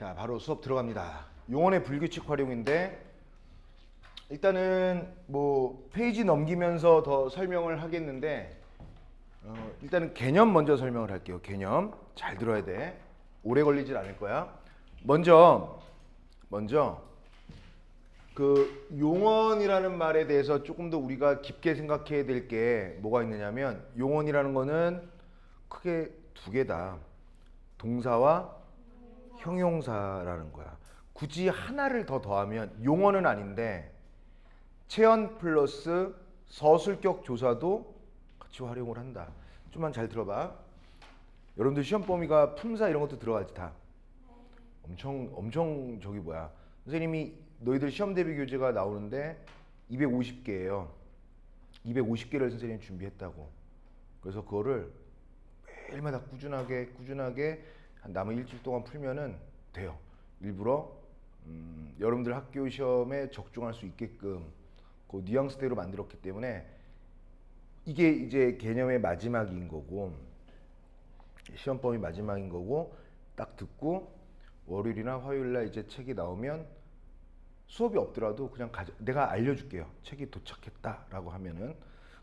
자, 바로 수업 들어갑니다. 용언의 불규칙 활용인데 일단은 뭐 페이지 넘기면서 더 설명을 하겠는데 어, 일단은 개념 먼저 설명을 할게요. 개념 잘 들어야 돼. 오래 걸리질 않을 거야. 먼저 먼저 그 용언이라는 말에 대해서 조금 더 우리가 깊게 생각해야 될 게 뭐가 있느냐면 용언이라는 거는 크게 두 개다. 동사와 형용사라는 거야. 굳이 하나를 더 더하면 용어는 아닌데 체언 플러스 서술격 조사도 같이 활용을 한다. 좀만 잘 들어봐. 여러분들 시험 범위가 품사 이런 것도 들어가지 다. 엄청 엄청 저기 뭐야. 선생님이 너희들 시험 대비 교재가 나오는데 250개예요. 250개를 선생님이 준비했다고. 그래서 그거를 매일마다 꾸준하게 꾸준하게 한 남은 일주일 동안 풀면은 돼요. 일부러 음, 여러분들 학교 시험에 적중할 수 있게끔 그 뉘앙스대로 만들었기 때문에 이게 이제 개념의 마지막인 거고 시험 범위 마지막인 거고 딱 듣고 월요일이나 화요일 날 이제 책이 나오면 수업이 없더라도 그냥 가져, 내가 알려줄게요. 책이 도착했다라고 하면은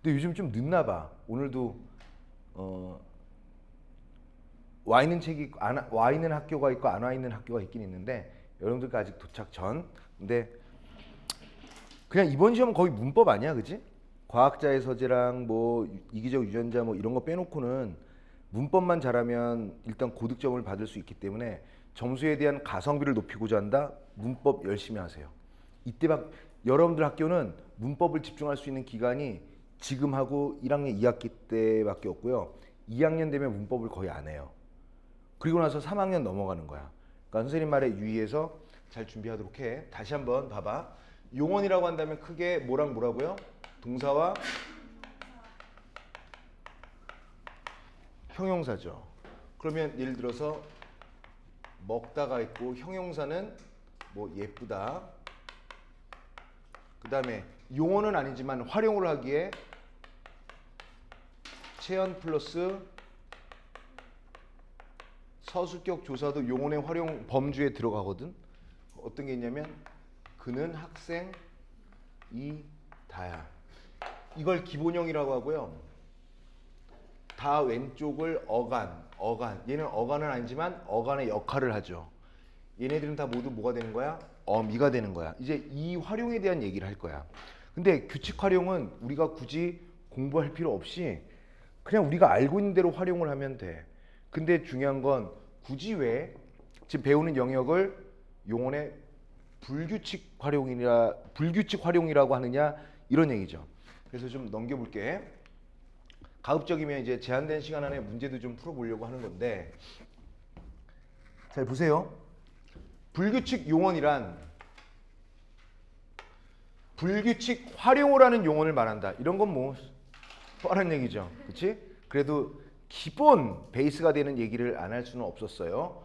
근데 요즘 좀 늦나 봐. 오늘도 어, 와 있는 책이 안, 와- 와 있는 학교가 있고 안 와 있는 학교가 있긴 있는데 여러분들과 아직 도착 전. 근데 그냥 이번 시험은 거의 문법 아니야, 그지? 과학자의 서재랑 뭐 이기적 유전자 뭐 이런 거 빼놓고는 문법만 잘하면 일단 고득점을 받을 수 있기 때문에 점수에 대한 가성비를 높이고자 한다. 문법 열심히 하세요. 이때 막 여러분들 학교는 문법을 집중할 수 있는 기간이 지금 하고 1학년 2학기 때밖에 없고요. 2학년 되면 문법을 거의 안 해요. 그리고 나서 3학년 넘어가는 거야. 그러니까 선생님 말에 유의해서 잘 준비하도록 해. 다시 한번 봐봐. 용언이라고 한다면 크게 뭐랑 뭐라고요? 동사와 형용사죠. 그러면 예를 들어서 먹다가 있고 형용사는 뭐 예쁘다. 그 다음에 용어는 아니지만 활용을 하기에 체언 플러스 서술격 조사도 용언의 활용 범주에 들어가거든. 어떤 게 있냐면 그는 학생 이 다야. 이걸 기본형이라고 하고요. 다 왼쪽을 어간, 어간. 얘는 어간은 아니지만 어간의 역할을 하죠. 얘네들은 다 모두 뭐가 되는 거야? 어미가 되는 거야. 이제 이 활용에 대한 얘기를 할 거야. 근데 규칙 활용은 우리가 굳이 공부할 필요 없이 그냥 우리가 알고 있는 대로 활용을 하면 돼. 근데 중요한 건 굳이 왜 지금 배우는 영역을 용언의 불규칙 활용이라 불규칙 활용이라고 하느냐 이런 얘기죠. 그래서 좀 넘겨볼게. 가급적이면 이제 제한된 시간 안에 문제도 좀 풀어보려고 하는 건데 잘 보세요. 불규칙 용언이란 불규칙 활용을 하는 용언을 말한다. 이런 건 뭐 뻔한 얘기죠. 그렇지? 그래도 기본 베이스가 되는 얘기를 안 할 수는 없었어요.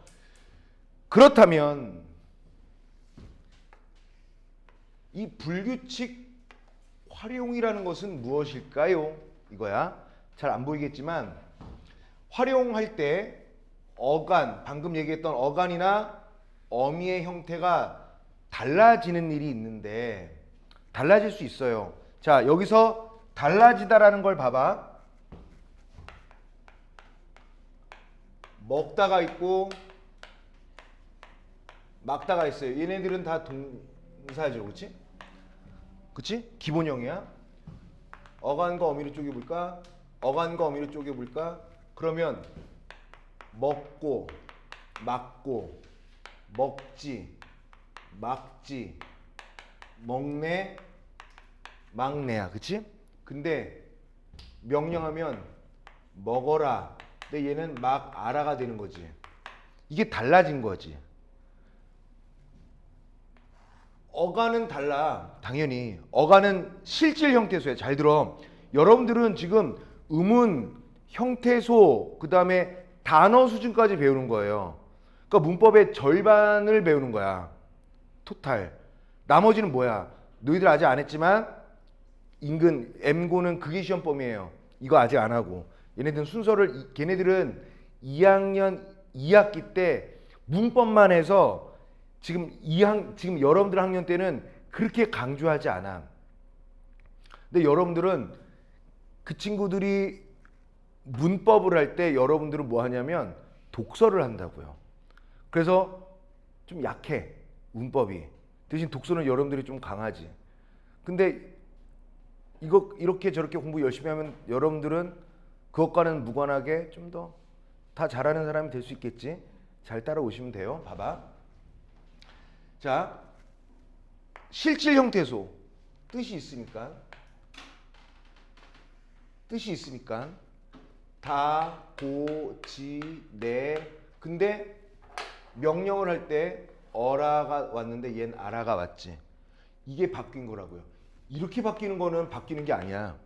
그렇다면 이 불규칙 활용이라는 것은 무엇일까요? 이거야. 잘 안 보이겠지만 활용할 때 어간 방금 얘기했던 어간이나 어미의 형태가 달라지는 일이 있는데 달라질 수 있어요. 자, 여기서 달라지다라는 걸 봐봐. 먹다가 있고 막다가 있어요. 얘네들은 다 동사죠. 그렇지? 그치? 기본형이야. 어간과 어미를 쪼개 볼까? 어간과 어미를 쪼개 볼까? 그러면 먹고 막고 먹지 막지 먹네 막내야 그치? 근데 명령하면 먹어라 근데 얘는 막 알아가 되는 거지. 이게 달라진 거지. 어간은 달라. 당연히 어간은 실질 형태소야. 잘 들어. 여러분들은 지금 음운 형태소 그 다음에 단어 수준까지 배우는 거예요. 그러니까 문법의 절반을 배우는 거야. 토탈. 나머지는 뭐야? 너희들 아직 안 했지만 인근 M고는 그게 시험 범위예요. 이거 아직 안 하고 얘네들은 순서를 이- 걔네들은 2학년 2학기 때 문법만 해서 지금 이학 지금 여러분들 학년 때는 그렇게 강조하지 않아. 근데 여러분들은 그 친구들이 문법을 할 때 여러분들은 뭐 하냐면 독서를 한다고요. 그래서 좀 약해 문법이 대신 독서는 여러분들이 좀 강하지. 근데 이거 이렇게 저렇게 공부 열심히 하면 여러분들은 그것과는 무관하게 좀 더 다 잘하는 사람이 될 수 있겠지. 잘 따라오시면 돼요. 봐봐. 자, 실질 형태소 뜻이 있으니까 뜻이 있으니까 다, 고, 지, 네. 근데 명령을 할 때 어라가 왔는데 얜 아라가 왔지. 이게 바뀐 거라고요. 이렇게 바뀌는 거는 바뀌는 게 아니야.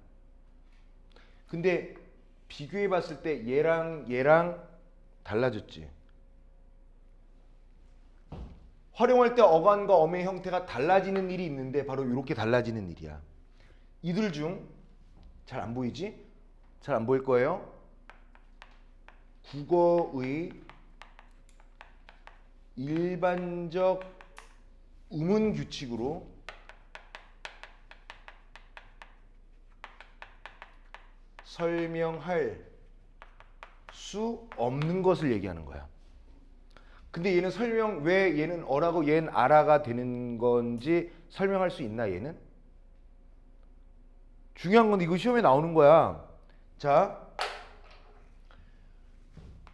근데 비교해 봤을 때 얘랑 얘랑 달라졌지. 활용할 때 어간과 어의 형태가 달라지는 일이 있는데 바로 이렇게 달라지는 일이야. 이들 중 잘 안 보이지? 잘 안 보일 거예요. 국어의 일반적 우문 규칙으로 설명할 수 없는 것을 얘기하는 거야. 근데 얘는 설명 왜 얘는 어라고 얘는 아라가 되는 건지 설명할 수 있나 얘는? 중요한 건 이거 시험에 나오는 거야. 자,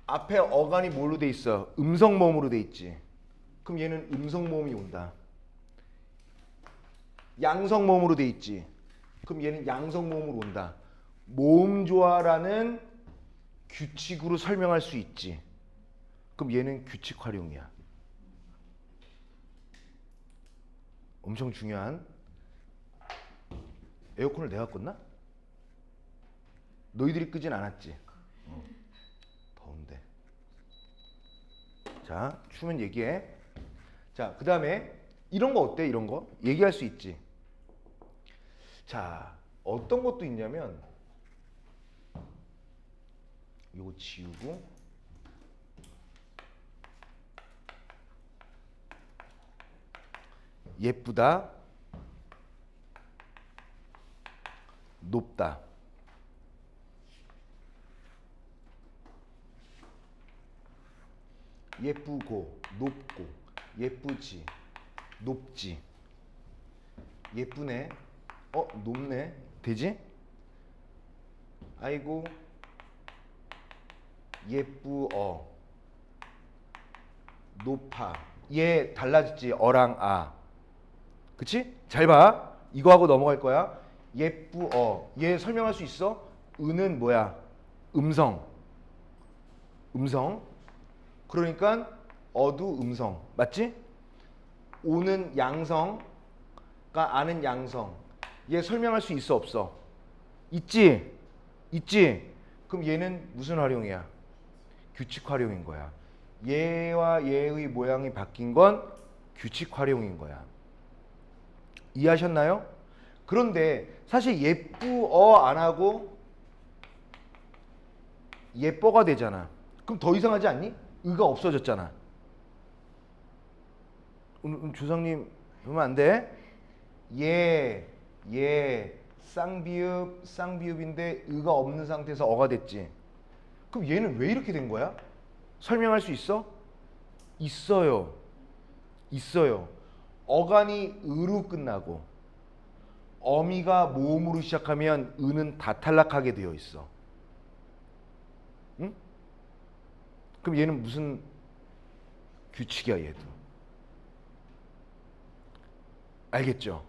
앞에 어간이 뭘로 돼 있어? 음성 모음으로 돼 있지. 그럼 얘는 음성 모음이 온다. 양성 모음으로 돼 있지. 그럼 얘는 양성 모음으로 온다. 모음 조화라는 규칙으로 설명할 수 있지. 그럼 얘는 규칙 활용이야. 엄청 중요한 에어컨을 내가 껐나? 너희들이 끄진 않았지. 어. 더운데. 자, 추면 얘기해. 자, 그 다음에 이런 거 어때? 이런 거 얘기할 수 있지. 자, 어떤 것도 있냐면 요거 지우고 예쁘다 높다. 예쁘고 높고 예쁘지 높지. 예쁘네. 어 높네. 되지? 아이고 예쁘어 높아 얘 달라졌지 어랑 아 그치? 잘 봐. 이거하고 넘어갈 거야. 예쁘어. 얘 설명할 수 있어? 은은 뭐야? 음성. 음성. 그러니까 어도 음성. 맞지? 오는 양성가 아는 양성. 얘 설명할 수 있어 없어? 있지? 있지? 그럼 얘는 무슨 활용이야? 규칙 활용인 거야. 얘와 얘의 모양이 바뀐 건 규칙 활용인 거야. 이해하셨나요? 그런데 사실 예쁘어 안 하고 예뻐가 되잖아. 그럼 더 이상하지 않니? 의가 없어졌잖아. 음, 음, 주성님 그러면 안 돼. 예, 예, 쌍비읍, 쌍비읍인데 의가 없는 상태에서 어가 됐지. 그럼 얘는 왜 이렇게 된 거야? 설명할 수 있어? 있어요. 있어요. 어간이 으로 끝나고 어미가 모음으로 시작하면 은은 다 탈락하게 되어 있어. 응? 그럼 얘는 무슨 규칙이야 얘도. 알겠죠?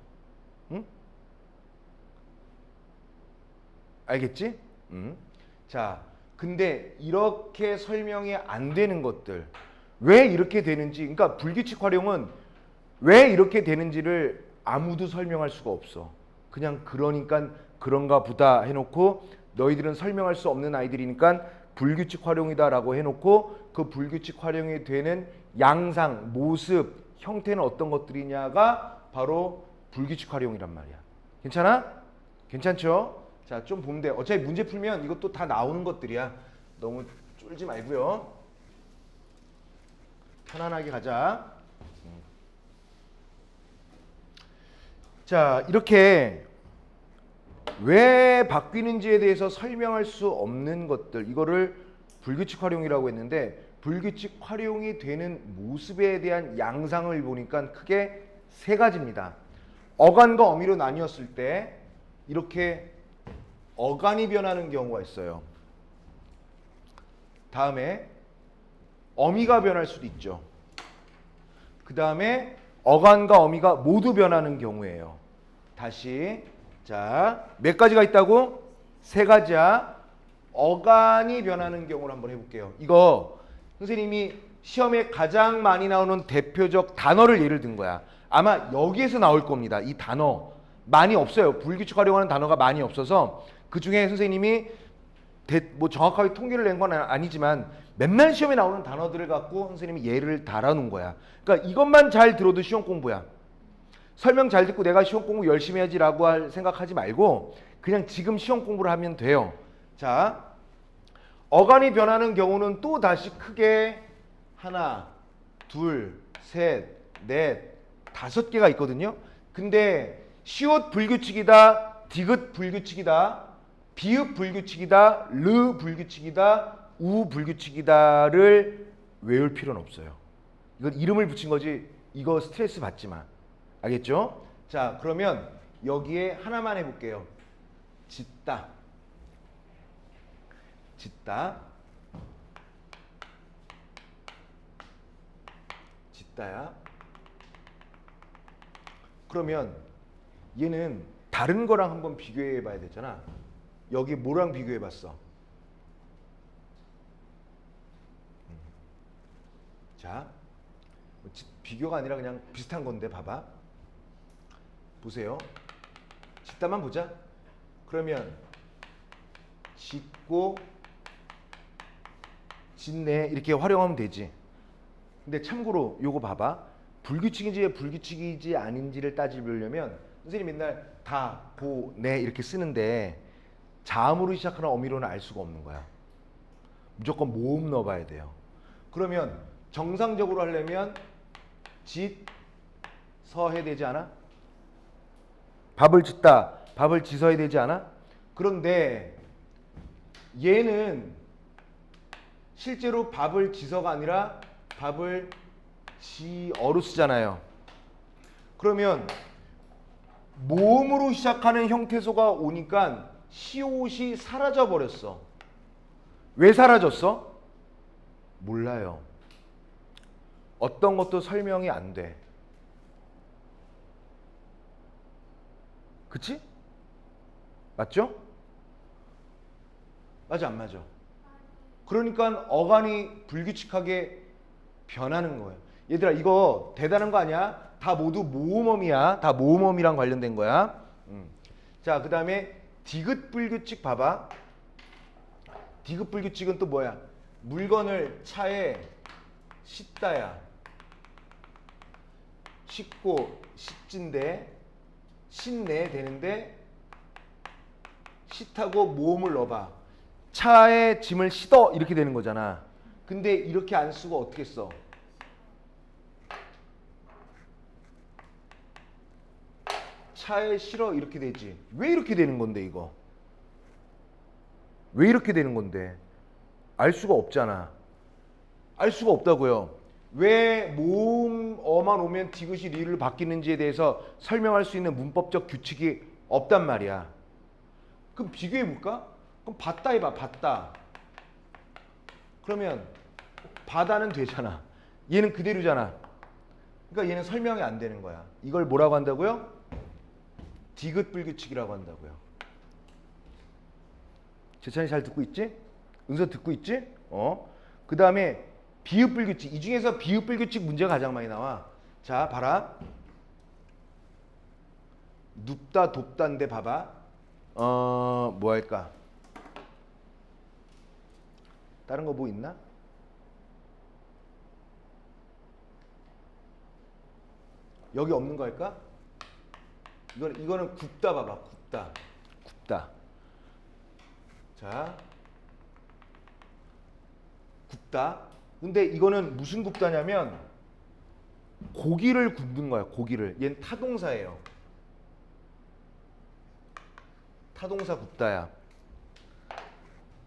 응? 알겠지? 응? 자, 근데 이렇게 설명이 안 되는 것들 왜 이렇게 되는지 그러니까 불규칙 활용은 왜 이렇게 되는지를 아무도 설명할 수가 없어. 그냥 그러니까 그런가 보다 해놓고 너희들은 설명할 수 없는 아이들이니까 불규칙 활용이다라고 해놓고 그 불규칙 활용이 되는 양상, 모습, 형태는 어떤 것들이냐가 바로 불규칙 활용이란 말이야. 괜찮아? 괜찮죠? 자, 좀 보면 돼. 어차피 문제 풀면 이것도 다 나오는 것들이야. 너무 쫄지 말고요. 편안하게 가자. 음. 자, 이렇게 왜 바뀌는지에 대해서 설명할 수 없는 것들 이거를 불규칙 활용이라고 했는데 불규칙 활용이 되는 모습에 대한 양상을 보니까 크게 세 가지입니다. 어간과 어미로 나뉘었을 때 이렇게 어간이 변하는 경우가 있어요. 다음에 어미가 변할 수도 있죠. 그 다음에 어간과 어미가 모두 변하는 경우예요. 다시 자 몇 가지가 있다고? 세 가지야. 어간이 변하는 경우를 한번 해볼게요. 이거 선생님이 시험에 가장 많이 나오는 대표적 단어를 예를 든 거야. 아마 여기에서 나올 겁니다. 이 단어 많이 없어요. 불규칙 활용하는 단어가 많이 없어서 그 중에 선생님이 대, 뭐 정확하게 통계를 낸 건 아니지만 맨날 시험에 나오는 단어들을 갖고 선생님이 예를 달아놓은 거야. 그러니까 이것만 잘 들어도 시험 공부야. 설명 잘 듣고 내가 시험 공부 열심히 해야지라고 할 생각하지 말고 그냥 지금 시험 공부를 하면 돼요. 자, 어간이 변하는 경우는 또 다시 크게 하나, 둘, 셋, 넷, 다섯 개가 있거든요. 근데 시옷 불규칙이다, 디귿 불규칙이다, 비읍 불규칙이다, 르 불규칙이다, 우 불규칙이다를 외울 필요는 없어요. 이건 이름을 붙인 거지 이거 스트레스 받지 마. 알겠죠? 자, 그러면 여기에 하나만 해볼게요. 짓다. 짓다. 짓다야. 그러면 얘는 다른 거랑 한번 비교해 봐야 되잖아. 여기 뭐랑 비교해 봤어? 음. 자, 뭐 지- 비교가 아니라 그냥 비슷한 건데 봐봐. 보세요. 짓다만 보자. 그러면 짓고 짓네 이렇게 활용하면 되지. 근데 참고로 요거 봐봐. 불규칙인지 불규칙이지 아닌지를 따지려면 선생님 맨날 다, 보, 네 이렇게 쓰는데 자음으로 시작하는 어미로는 알 수가 없는 거야. 무조건 모음 넣어봐야 돼요. 그러면 정상적으로 하려면 짓, 서 해야 되지 않아? 밥을 짓다, 밥을 지서야 되지 않아? 그런데 얘는 실제로 밥을 지서가 아니라 밥을 지어로 쓰잖아요. 그러면 모음으로 시작하는 형태소가 오니까 시옷이 사라져 버렸어. 왜 사라졌어? 몰라요. 어떤 것도 설명이 안 돼. 그치? 맞죠? 맞아 안 맞아? 그러니까 어간이 불규칙하게 변하는 거예요. 얘들아 이거 대단한 거 아니야? 다 모두 모음어미야. 다 모음어미랑 관련된 거야. 음. 자, 그 다음에 디귿 불규칙 봐봐. 디귿 불규칙은 또 뭐야? 물건을 차에 싣다야. 싣고 싣진데 싣네 되는데 싣하고 모음을 넣어봐. 차에 짐을 싣어 이렇게 되는 거잖아. 근데 이렇게 안 쓰고 어떻게 써? 차에 실어 이렇게 되지. 왜 이렇게 되는 건데 이거? 왜 이렇게 되는 건데? 알 수가 없잖아. 알 수가 없다고요. 왜 모음어만 오면 디귿이 리를 바뀌는지에 대해서 설명할 수 있는 문법적 규칙이 없단 말이야. 그럼 비교해 볼까? 그럼 봤다 해봐. 봤다. 그러면 바다는 되잖아. 얘는 그대로잖아. 그러니까 얘는 설명이 안 되는 거야. 이걸 뭐라고 한다고요? 디귿 불규칙이라고 한다고요. 재찬이 잘 듣고 있지? 은서 듣고 있지? 어. 그 다음에 비읍 불규칙. 이 중에서 비읍 불규칙 문제가 가장 많이 나와. 자, 봐라. 눕다 돕다인데 봐봐. 어, 뭐 할까? 다른 거 뭐 있나? 여기 없는 거 할까? 이거는 이거는 굽다 봐봐. 굽다. 굽다. 자. 굽다. 근데 이거는 무슨 굽다냐면 고기를 굽는 거야. 고기를. 얘는 타동사예요. 타동사 굽다야.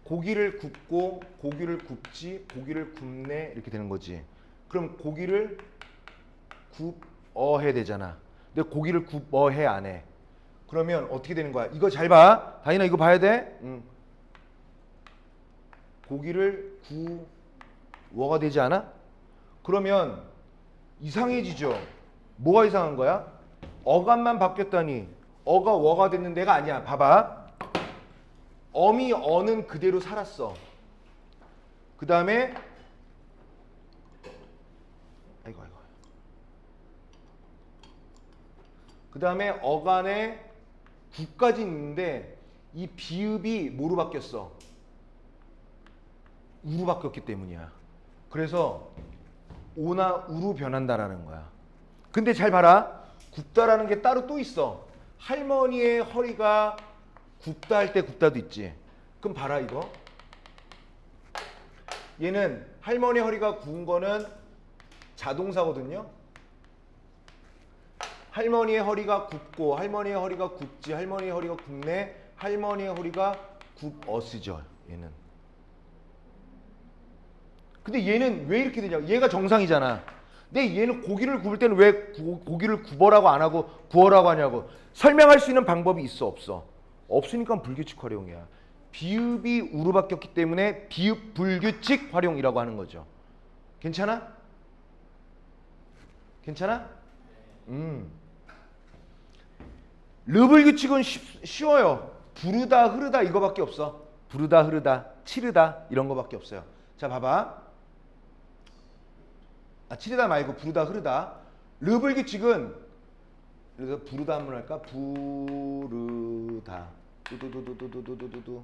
고기를 굽고 고기를 굽지 고기를 굽네 이렇게 되는 거지. 그럼 고기를 굽어 해야 되잖아. 근데 고기를 굽어 해안 해. 그러면 어떻게 되는 거야? 이거 잘 봐. 다인아 이거 봐야 돼. 응. 고기를 구워가 되지 않아? 그러면 이상해지죠. 뭐가 이상한 거야? 어감만 바뀌었다니 어가 워가 됐는 데가 아니야. 봐봐. 어미 어는 그대로 살았어. 그 다음에 아이고 아이고. 그 다음에 어간에 구까지 있는데 이 비읍이 뭐로 바뀌었어? 우로 바뀌었기 때문이야. 그래서 오나 우로 변한다라는 거야. 근데 잘 봐라. 굽다라는 게 따로 또 있어. 할머니의 허리가 굽다 할 때 굽다도 있지. 그럼 봐라 이거. 얘는 할머니 허리가 구운 거는 자동사거든요. 할머니의 허리가 굽고 할머니의 허리가 굽지 할머니의 허리가 굽네 할머니의 허리가 굽어쓰죠 얘는. 근데 얘는 왜 이렇게 되냐? 얘가 정상이잖아. 근데 얘는 고기를 굽을 때는 왜 구- 고기를 굽어라고 안 하고 구워라고 하냐고. 설명할 수 있는 방법이 있어 없어? 없으니까 불규칙 활용이야. 비읍이 우로 바뀌었기 때문에 비읍 불규칙 활용이라고 하는 거죠. 괜찮아? 괜찮아? 음. 르블 규칙은 쉽, 쉬워요. 부르다 흐르다 이거밖에 없어. 부르다 흐르다 치르다 이런 거밖에 없어요. 자 봐봐. 아 치르다 말고 부르다 흐르다. 르블 규칙은 그래서 부르다 한번 할까? 부르다 두두두두두두두두.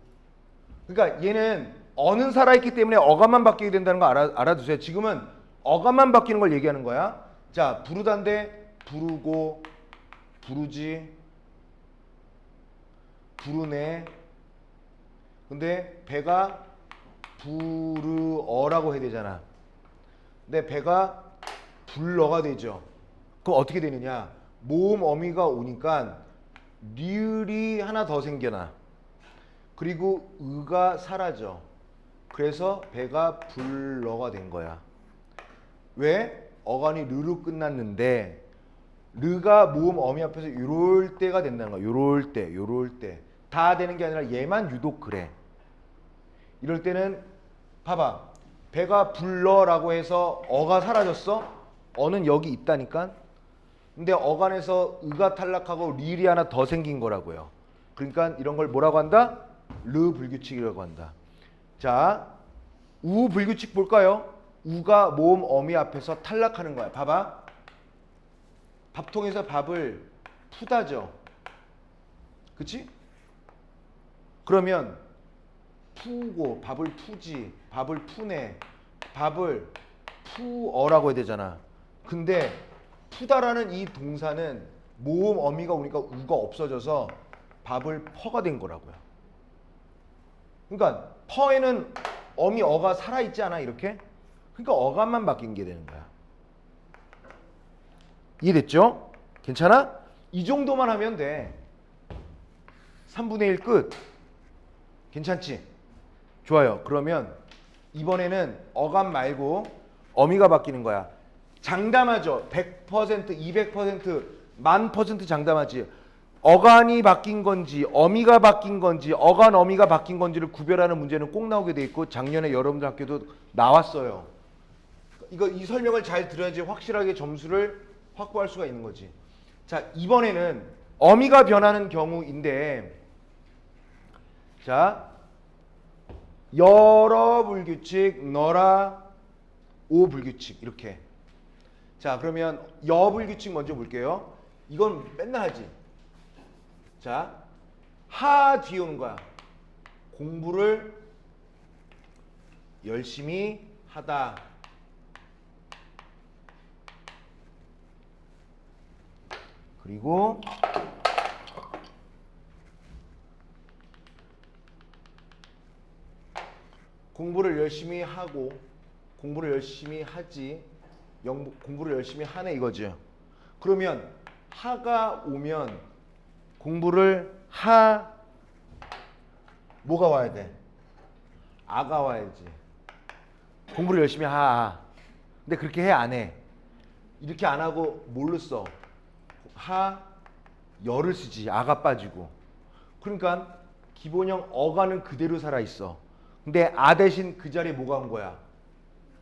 그러니까 얘는 어는 살아있기 때문에 어감만 바뀌게 된다는 거 알아, 알아두세요. 지금은 어감만 바뀌는 걸 얘기하는 거야. 자 부르다인데 부르고 부르지 부르네. 근데 배가 부르어라고 해야 되잖아. 근데 배가 불러가 되죠. 그럼 어떻게 되느냐? 모음 어미가 오니까 리을이 하나 더 생겨나. 그리고 의가 사라져. 그래서 배가 불러가 된 거야. 왜? 어간이 르로 끝났는데 르가 모음 어미 앞에서 요럴 때가 된다는 거야. 요럴 때, 요럴 때. 다 되는 게 아니라 얘만 유독 그래. 이럴 때는 봐봐. 배가 불러라고 해서 어가 사라졌어? 어는 여기 있다니까. 근데 어간에서 의가 탈락하고 릴이 하나 더 생긴 거라고요. 그러니까 이런 걸 뭐라고 한다? 르 불규칙이라고 한다. 자, 우 불규칙 볼까요? 우가 모음 어미 앞에서 탈락하는 거야. 봐봐. 밥통에서 밥을 푸다죠. 그치? 그러면 푸고 밥을 푸지, 밥을 푸네, 밥을 푸어라고 해야 되잖아. 근데 푸다라는 이 동사는 모음 어미가 오니까 우가 없어져서 밥을 퍼가 된 거라고요. 그러니까 퍼에는 어미 어가 살아 있지 않아 이렇게? 그러니까 어감만 바뀐 게 되는 거야. 이해됐죠? 괜찮아? 이 정도만 하면 돼. 3분의 1 끝. 괜찮지? 좋아요. 그러면 이번에는 어감 말고 어미가 바뀌는 거야. 장담하죠. 100%, 200%, 만 퍼센트 장담하지. 어간이 바뀐 건지 어미가 바뀐 건지 어간 어미가 바뀐 건지를 구별하는 문제는 꼭 나오게 돼 있고 작년에 여러분들 학교도 나왔어요. 이거 이 설명을 잘 들어야지 확실하게 점수를 확보할 수가 있는 거지. 자 이번에는 어미가 변하는 경우인데 자 여러 불규칙 너라 오 불규칙 이렇게 자 그러면 여 불규칙 먼저 볼게요. 이건 맨날 하지. 자, 하 뒤에 오는 거야. 공부를 열심히 하다. 그리고 공부를 열심히 하고 공부를 열심히 하지. 영, 공부를 열심히 하네 이거죠. 그러면 하가 오면 공부를 하 뭐가 와야 돼? 아가 와야지. 공부를 열심히 하. 근데 그렇게 해 안 해? 이렇게 안 하고 뭘로 써? 하 열을 쓰지. 아가 빠지고. 그러니까 기본형 어가는 그대로 살아 있어. 근데 아 대신 그 자리에 뭐가 온 거야?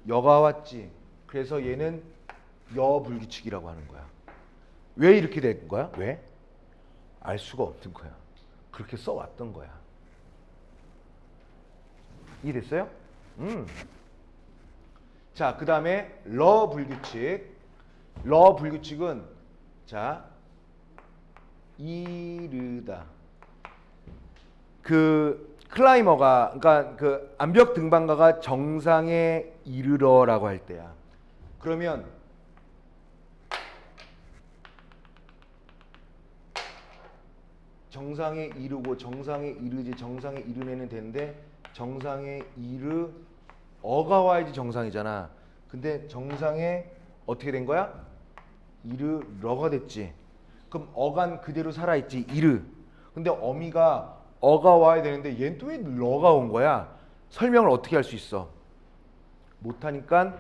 여가 왔지. 그래서 얘는 여불규칙이라고 하는 거야. 왜 이렇게 된 거야? 왜? 알 수가 없는 거야. 그렇게 써왔던 거야. 이해됐어요? 음. 자, 그 다음에 러 불규칙. 러 불규칙은 자 이르다. 그 클라이머가 그러니까 그 암벽 등반가가 정상에 이르러라고 할 때야. 그러면 정상에 이르고 정상에 이르지 정상에 이르내는 되는데 정상에 이르 어가 와야지 정상이잖아. 근데 정상에 어떻게 된 거야? 이르러가 됐지. 그럼 어간 그대로 살아 있지. 이르. 근데 어미가 어가 와야 되는데 얘는 또 왜 러가 온 거야? 설명을 어떻게 할 수 있어? 못하니까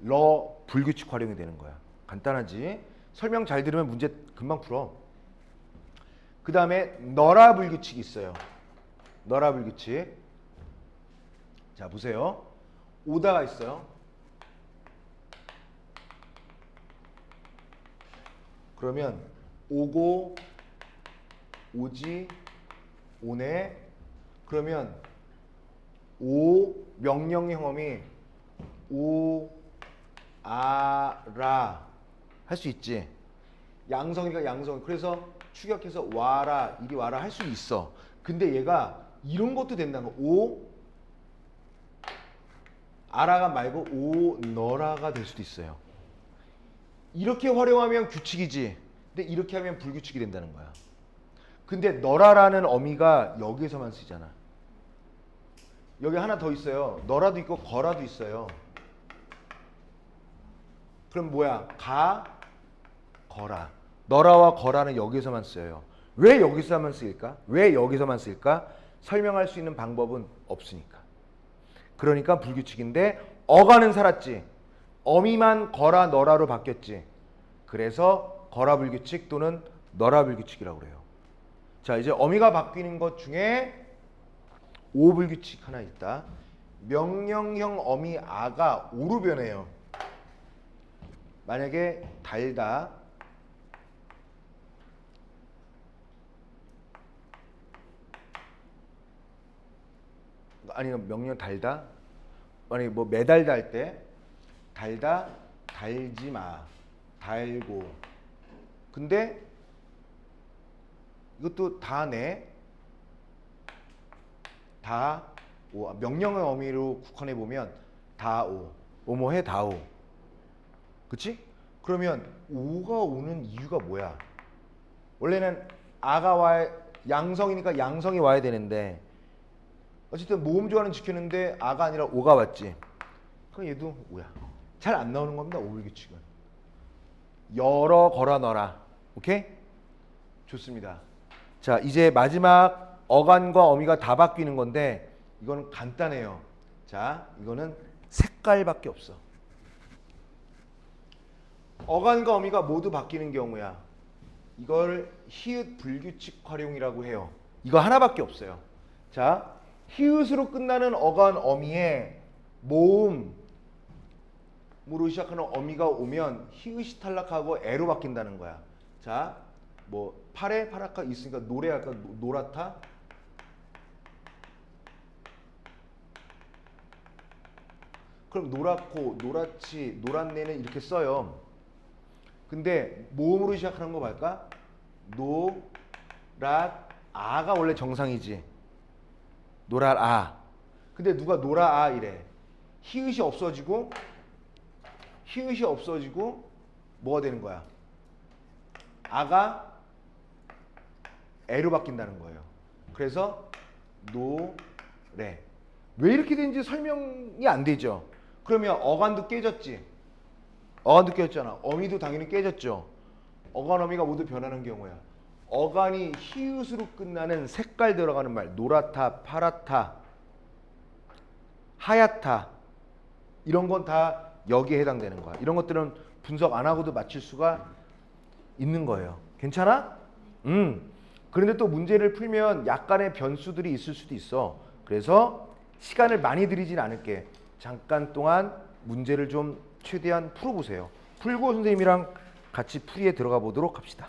러 불규칙 활용이 되는 거야. 간단하지? 설명 잘 들으면 문제 금방 풀어. 그 다음에 너라 불규칙이 있어요. 너라 불규칙. 자 보세요. 오다가 있어요. 그러면 오고 오지 오네. 그러면 오 명령의 형음이 오 아라 할 수 있지. 양성이니까 양성. 그래서 추격해서 와라 이리 와라 할 수 있어. 근데 얘가 이런 것도 된다는 거오 아라가 말고 오 너라가 될 수도 있어요 이렇게 활용하면 규칙이지 근데 이렇게 하면 불규칙이 된다는 거야 근데 너라라는 어미가 여기에서만 쓰잖아. 여기 하나 더 있어요. 너라도 있고 거라도 있어요. 그럼 뭐야? 가, 거라. 너라와 거라는 여기서만 쓰여요. 왜 여기서만 쓰일까? 왜 여기서만 쓰일까? 설명할 수 있는 방법은 없으니까. 그러니까 불규칙인데 어가는 살았지. 어미만 거라 너라로 바뀌었지. 그래서 거라 불규칙 또는 너라 불규칙이라고 그래요. 자 이제 어미가 바뀌는 것 중에 오불규칙 하나 있다. 명령형 어미 아가 오로 변해요. 만약에 달다 아니 명령 달다 만약에 뭐 매달다 할 때 달다 달지 마 달고 근데 이것도 다네. 다 오. 명령의 어미로 국한해 보면 다오. 오모해 다오. 그치? 그러면 오가 오는 이유가 뭐야? 원래는 아가 와야 양성이니까 양성이 와야 되는데 어쨌든 모음 조화는 지켰는데 아가 아니라 오가 왔지. 그럼 얘도 오야. 잘 안 나오는 겁니다. 오불규칙은. 열어 걸어 넣어라. 오케이? 좋습니다. 자, 이제 마지막 어간과 어미가 다 바뀌는 건데 이거는 간단해요. 자, 이거는 색깔밖에 없어. 어간과 어미가 모두 바뀌는 경우야. 이걸 히읗 불규칙 활용이라고 해요. 이거 하나밖에 없어요. 자, 히읗으로 끝나는 어간 어미에 모음 으로 시작하는 어미가 오면 히읗이 탈락하고 애로 바뀐다는 거야. 자, 뭐 파래 파라카 있으니까 노래 할까? 노- 노랗다? 그럼 노랗고 노랗지 노랗네는 이렇게 써요. 근데 모음으로 시작하는 거 말까? 노랏 아가 원래 정상이지. 노랏 아. 근데 누가 노라 아 이래. 히읗이 없어지고 히읗이 없어지고 뭐가 되는 거야 아가 애로 바뀐다는 거예요. 그래서 노래 왜 이렇게 되는지 설명이 안 되죠. 그러면 어간도 깨졌지. 어간도 깨졌잖아. 어미도 당연히 깨졌죠. 어간 어미가 모두 변하는 경우야. 어간이 히읗으로 끝나는 색깔 들어가는 말 노랗다, 파랗다, 하얗다 이런 건 다 여기에 해당되는 거야. 이런 것들은 분석 안 하고도 맞출 수가 있는 거예요. 괜찮아? 음. 그런데 또 문제를 풀면 약간의 변수들이 있을 수도 있어. 그래서 시간을 많이 들이진 않을게. 잠깐 동안 문제를 좀 최대한 풀어보세요. 풀고 선생님이랑 같이 풀이에 들어가 보도록 합시다.